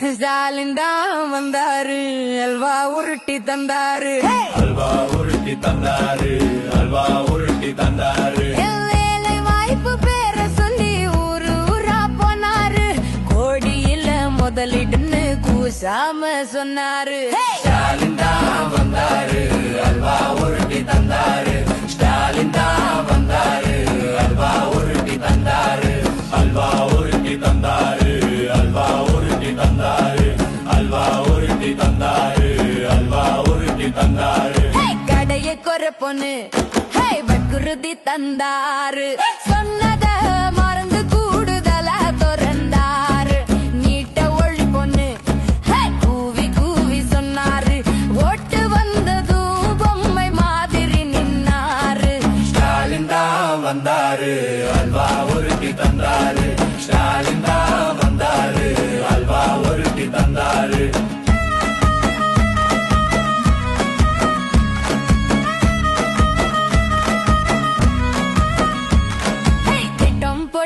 ஸ்டாலின் தான் வந்தாரு அல்வா உருட்டி தந்தாரு. அல்வா உருட்டி தந்தாரு அல்வா உருட்டி தந்தாரு. வேலை வாய்ப்பு பேர சொல்லி ஊரு ஊரா போனாரு. கோடியில முதலிடுன்னு கூசாம சொன்னாரு. அல்வா உருட்டி தந்தாரு அல்வா உருட்டி தந்தாரு. கடைய கொர பொண்ணு. வக்குறுதி தந்தாரு. சொன்னத மறந்து கூடுதலா திறந்தாரு. நீட்ட ஒளி பொண்ணு. கூவி கூவி சொன்னாரு. ஓட்டு வந்ததும் பொம்மை மாதிரி நின்னாரு. ஸ்டாலின் தான் வந்தாரு அல்வா உருட்டி தந்தாரு. ஸ்டாலின் தான்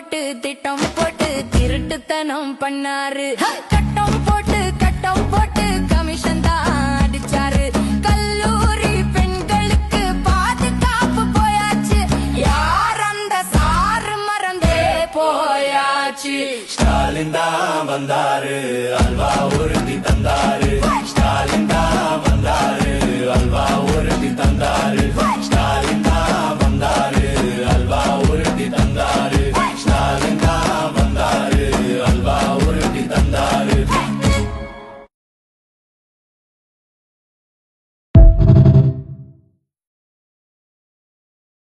போட்டு திட்டம் போட்டு திருட்டுத்தனம் பண்ணாரு. கட்டம் போட்டு கட்டம் போட்டு கமிஷன் தான் அடிச்சாரு. கல்லூரி பெண்களுக்கு பாதுகாப்பு போயாச்சு. யார் அந்த சாரு மறந்தே போயாச்சு. ஸ்டாலின் தான் வந்தாரு அல்வா